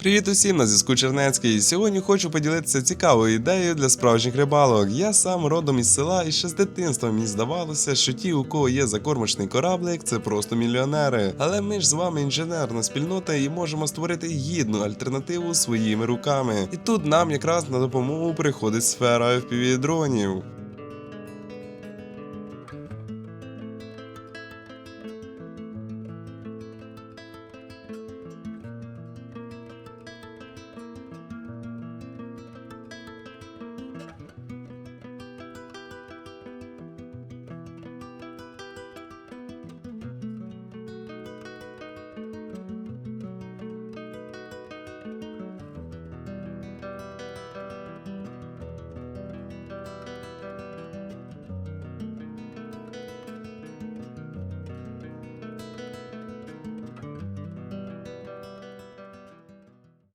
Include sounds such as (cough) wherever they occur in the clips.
Привіт усім на зв'язку Чернецький. Сьогодні хочу поділитися цікавою ідеєю для справжніх рибалок. Я сам родом із села і ще з дитинства мені здавалося, що ті, у кого є закормочний кораблик, це просто мільйонери. Але ми ж з вами інженерна спільнота і можемо створити гідну альтернативу своїми руками. І тут нам якраз на допомогу приходить сфера fpv дронів.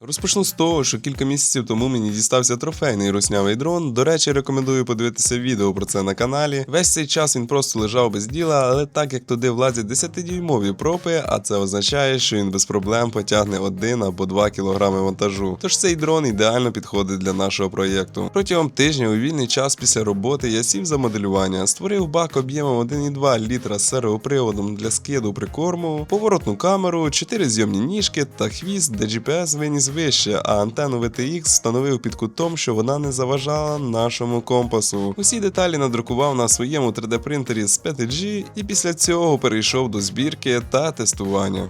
Розпочну з того, що кілька місяців тому мені дістався трофейний руснявий дрон. До речі, рекомендую подивитися відео про це на каналі. Весь цей час він просто лежав без діла, але так як туди влазять 10-дюймові пропи, а це означає, що він без проблем потягне 1 або 2 кілограми вантажу. Тож цей дрон ідеально підходить для нашого проєкту. Протягом тижня у вільний час після роботи я сів за моделювання, створив бак об'ємом 1,2 літра з сервоприводом для скиду прикорму, поворотну камеру, 4 зйомні ніжки та хвіст, де GPS виніс вище, а антенну VTX встановив під кутом, що вона не заважала нашому компасу. Усі деталі надрукував на своєму 3D принтері з 5G і після цього перейшов до збірки та тестування.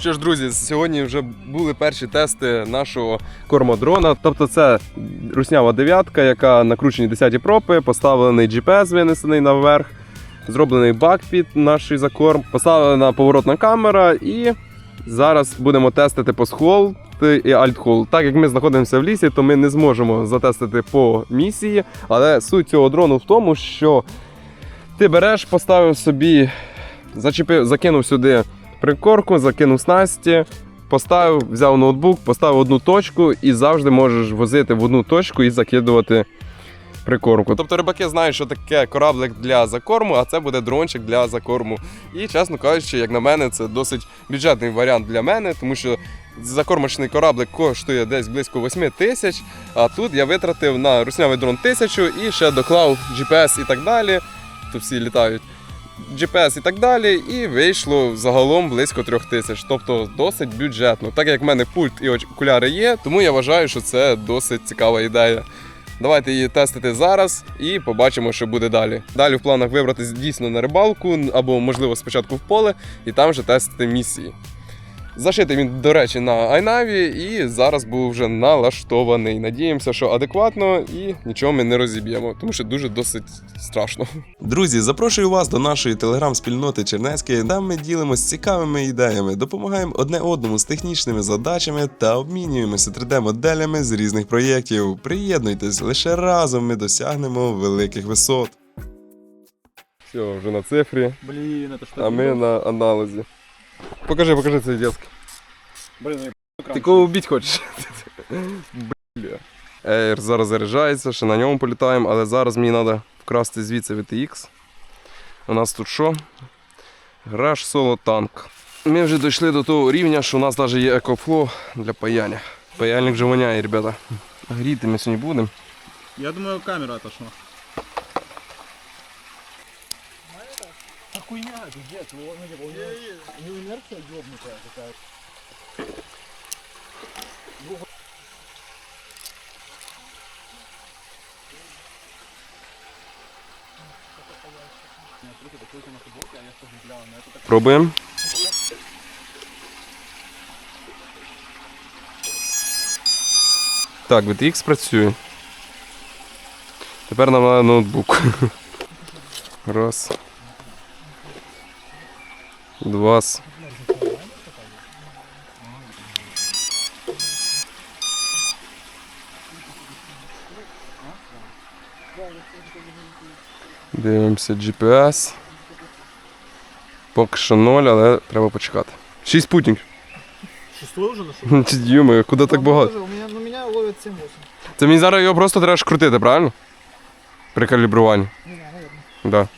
Що ж, друзі, сьогодні вже були перші тести нашого кормодрона. Тобто це руснява дев'ятка, яка накручені 10 пропи, поставлений GPS винесений наверх, зроблений бак під наш закорм, поставлена поворотна камера і зараз будемо тестити постхолд і альтхолд. Так як ми знаходимося в лісі, то ми не зможемо затестити по місії. Але суть цього дрону в тому, що ти береш, поставив собі, зачепив, закинув сюди прикорку, закинув снасті, поставив, взяв ноутбук, поставив одну точку і завжди можеш возити в одну точку і закидувати прикормку. Тобто рибаки знають, що таке кораблик для закорму, а це буде дрончик для закорму. І, чесно кажучи, як на мене, це досить бюджетний варіант для мене, тому що закормочний кораблик коштує десь близько 8 тисяч, а тут я витратив на руснявий дрон тисячу і ще доклав GPS і так далі. Тут всі літають. GPS і так далі, і вийшло загалом близько трьох тисяч, тобто досить бюджетно. Так як в мене пульт і окуляри є, тому я вважаю, що це досить цікава ідея. Давайте її тестити зараз і побачимо, що буде далі. Далі в планах вибратися дійсно на рибалку або, можливо, спочатку в поле і там вже тестити місії. Зашитий він, до речі, на Айнаві і зараз був вже налаштований. Надіємося, що адекватно і нічого ми не розіб'ємо, тому що дуже досить страшно. Друзі, запрошую вас до нашої телеграм-спільноти Чернецької, де ми ділимося цікавими ідеями, допомагаємо одне одному з технічними задачами та обмінюємося 3D-моделями з різних проєктів. Приєднуйтесь, лише разом ми досягнемо великих висот. Все, вже на цифрі, Блин, это что? а ми на аналізі. Покажи, покажи цей диск. Блин, я. Ти кого вбити хочеш? Бля. Ейр зараз заряджається, ще на ньому політаємо, але зараз мені треба вкрасти звідси VTX. У нас тут що? Гараж соло танк. Ми вже дійшли до того рівня, що у нас навіть є екофло для паяння. Паяльник вже воняє, ребята. Гріти ми сьогодні будемо. Я думаю, камера отошла. А пиздец, у него, у него, у него инерция ёбнутая какая-то. Пробуємо. Так, VTX працює. Тепер нам треба ноутбук. (laughs) Раз. Два. Дивимося GPS. Поки що ноль, але треба почекати. Шість спутників. Шестой уже нашел? Дюми, куди так багато? У меня, ну, ловят 7-8. Це мені зараз його просто треба крутити, правильно? При калібруванні. Не наверное. Да.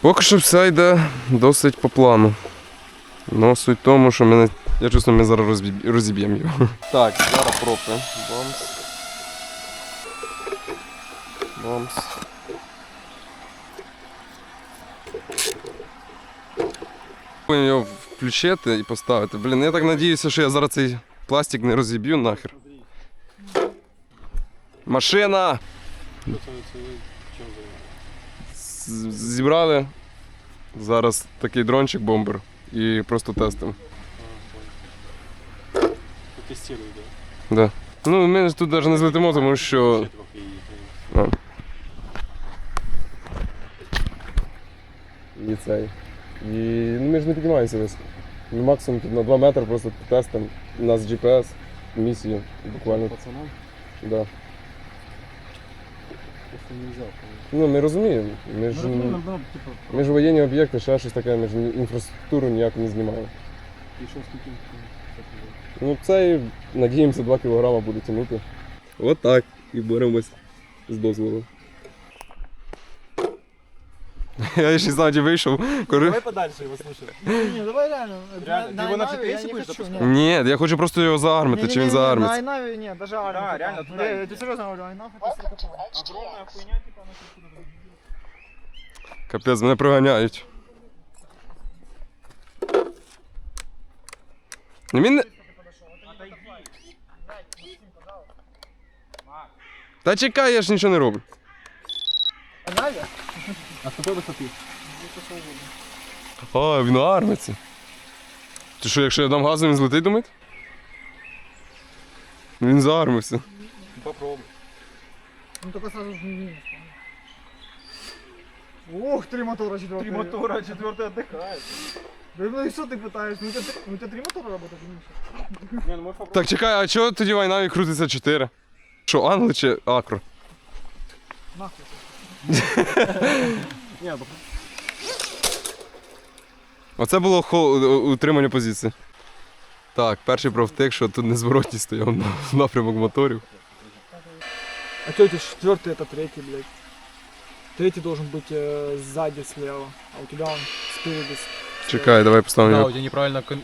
Поки що все йде досить по плану. Ну, суть в тому, що мене. Я чувствую, ми зараз розіб'ємо його. (laughs) Так, зараз пропи. Бомс. Бомс. Повинен його включити і поставити. Блін, я так надіюся, що я зараз цей пластик не розіб'ю нахер. Машина! Зібрали. Зараз такий дрончик бомбер і просто тестимо. Тестируй, да? Да. Ну, ми ж тут навіть не злетимо, тому що. І цей. І ну, ми ж не піднімаємося високо. Ми максимум тут на 2 метри просто тестимо. У нас GPS, місії буквально. Пацанам Да. Просто. Ну, ми розуміємо. Ми ж, ну, типа, ми ж воєнні об'єкти, ще щось таке, ми ж інфраструктуру ніяку не знімаємо. і що з було? Ну, і, надіємося, 2 кг буде тягнути. От так. І боремось з дозволу. Я ще ззаді вийшов. Давай подальше его слушай. Не, давай реально. Реально, на, ты его на GPS не будешь хочу. запускать? нет. Ні, я хочу просто його заармити, чи він Не-не-не, На заармиться. Айнаве нет, даже Арм. Да, реально, Ну, туда Я, и- я тебе серьезно говорю, Айнав стрелка. Огромная хуйня, типа, она сейчас Капець, мене проганяють. Ну, Він... Та чекай, я ж нічого не роблю. Айнаве? А с какой высоты? А, він армиться. Ти що, якщо я дам газу, він злетить, думаєте? Він заармився. Ну, Попробуй. Ну только сразу же не Ух, три мотора четвертые. Три мотора, а четвертый отдыхает. Да ну и что ты пытаешься? Ну у тебя, три- ну, у тебя три мотора работают, Миша. Не, ну мы попробуем. Так, чекай, а чого тоді війна і крутиться 4? Що, англи чи акро? Нахуй. Не, ну, Оце було хо... утримання позиції. Так, перший провтик, що тут незворотній стояв на напрямок моторів. А что у тебя четвертый, это третий, блядь. Третий должен быть э, сзади слева, а у тебя он спереди. с- Чекай, давай поставимо Да, у його. тебя неправильно кон...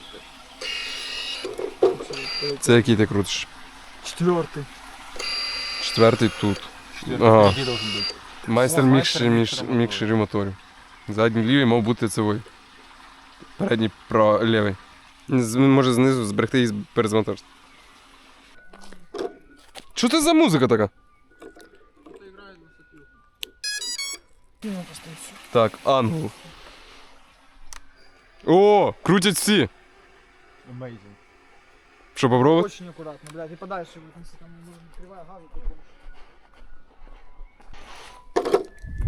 слева. Це який ти крутиш? Четвертый. Четвертий тут. Четвертый Ага. впереди должен быть. Майстер мікшері між... мікшера моторів. Задній лівий мав бути цевой. Передній про лівий. З- Може знизу зберегти і перезавантажити. Що це за музика така? Так, ангел. О, крутять всі. Amazing. Що, попробувати? Очень аккуратно, блядь, и подальше вот, если там можно кривая газа, то там- Не, хуй так, реально.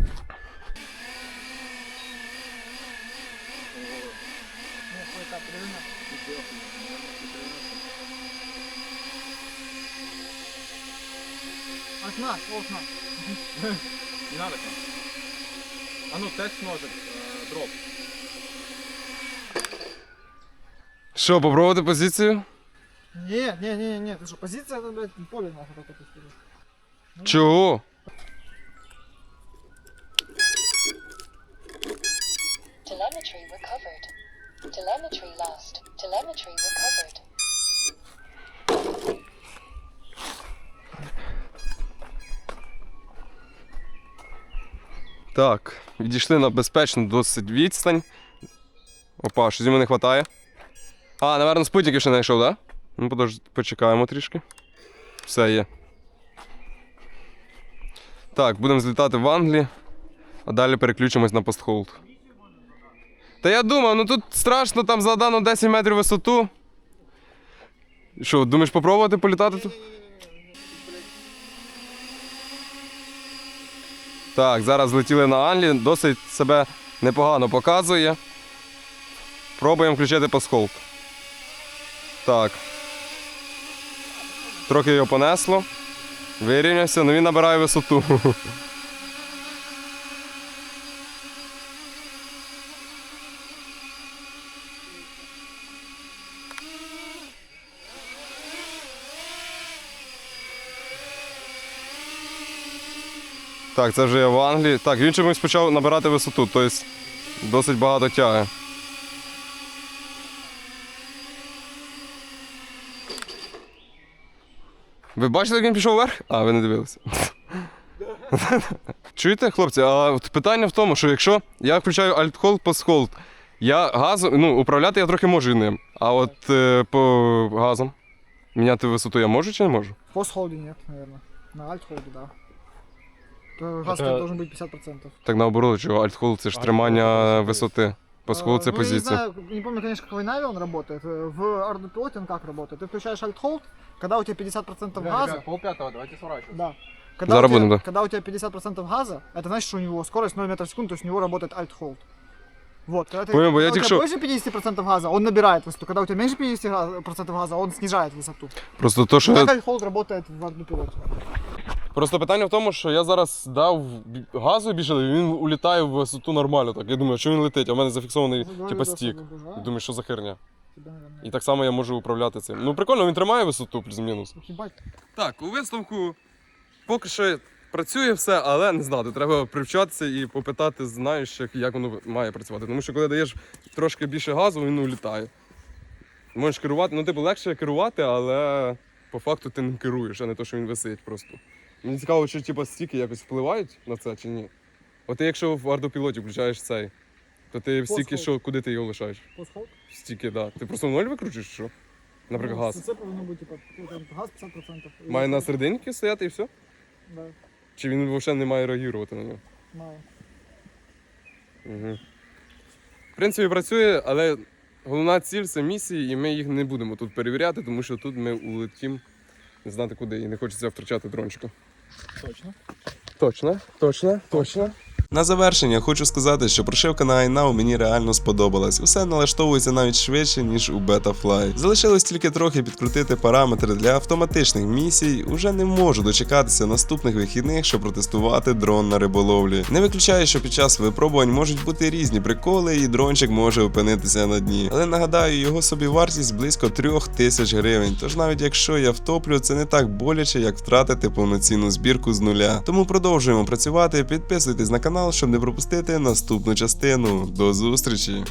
Окна, окна. Не надо там. А ну, тест ножик, э, дроп. Що, попробувати позицію? Не, не, не, не, ты что, позиция, это, блядь, поле нахуй только тестируешь. Чого? Telemetry recovered. Telemetry lost. Telemetry recovered. Так, відійшли на безпечну досить відстань. Опа, щось йому не вистачає. А, напевно, спутники ще знайшов, так? Да? Ну, подож... почекаємо трішки. Все є. Так, будемо злітати в Англії, а далі переключимось на постхолд. Та я думав, ну тут страшно там задано 10 метрів висоту. Що, думаєш попробувати політати тут? Так, зараз летіли на Анлі, досить себе непогано показує. Пробуємо включити пасхолд. Так. Трохи його понесло. Вирівнявся, але він набирає висоту. (laughs) Так, це вже я в Англії. Так, він чомусь почав набирати висоту, тобто досить багато тяги. Ви бачили, як він пішов вверх? А, ви не дивилися. (laughs) Чуєте, хлопці, а питання в тому, що якщо я включаю alt-hold, post-hold, я газом, ну, управляти я трохи можу ним. А от е, по газам міняти висоту я можу чи не можу? В постхолде нет, наверное. На альтхолде, да. То Газ Это- должен быть 50%. Так наоборот, що alt-hold це ж Alt-hold тримання це висоти. Post-hold це А, ну, я Не, знаю, не помню, конечно, как в Вайнаве он работает. Э, В ардопилоте он как работает? Ты включаешь альтхолд, когда у тебя 50% газа, пол пятого, давайте сворачиваться. Да. Когда у, тебя, да. когда у тебя 50% газа, это значит, что у него скорость 0 метров в секунду, то есть у него работает alt-hold. Вот, когда, ты, Понял, когда я у тебя тільки больше 50% газа, он набирает высоту. Когда у тебя меньше 50% газа, он снижает высоту. Просто то, що Так alt-hold работает в ардопилоте. Просто питання в тому, що я зараз дав газу більше, і він улітає в висоту нормально. Так. Я думаю, що він летить, а в мене зафіксований типа стік. Думаю, що за херня. І так само я можу управляти цим. Ну прикольно, він тримає висоту плюс-мінус. Ебать. Так, у виставку поки що працює все, але не знати. Треба привчатися і попитати, знаєш, як, як воно має працювати. Тому що коли даєш трошки більше газу, він улітає. Можеш керувати, ну типу легше керувати, але по факту ти не керуєш, а не то, що він висить просто. Мені цікаво, чи типу, стіки якось впливають на це чи ні. От ти якщо в ардопілоті включаєш цей, то ти стіки, що, куди ти його лишаєш? Постхолд? Стіки, так. Да. Ти просто в ноль викручуєш, що? Наприклад, газ. Це повинно бути, типа, ну, там, газ 50%. Має на серединці стояти і все? Да, Чи він взагалі не має реагувати на нього? має. Угу. В принципі, працює, але головна ціль це місії, і ми їх не будемо тут перевіряти, тому що тут ми улетім не знати куди, і не хочеться втрачати дрончика. Точно. Точно, точно, точно. На завершення хочу сказати, що прошивка на iNow мені реально сподобалась. Усе налаштовується навіть швидше, ніж у Betafly. Залишилось тільки трохи підкрутити параметри для автоматичних місій. Уже не можу дочекатися наступних вихідних, щоб протестувати дрон на риболовлі. Не виключаю, що під час випробувань можуть бути різні приколи, і дрончик може опинитися на дні. Але нагадаю, його собі вартість близько трьох тисяч гривень. Тож навіть якщо я втоплю, це не так боляче, як втратити повноцінну збірку з нуля. Тому продовжуємо працювати. Підписуйтесь на канал, щоб не пропустити наступну частину. До зустрічі!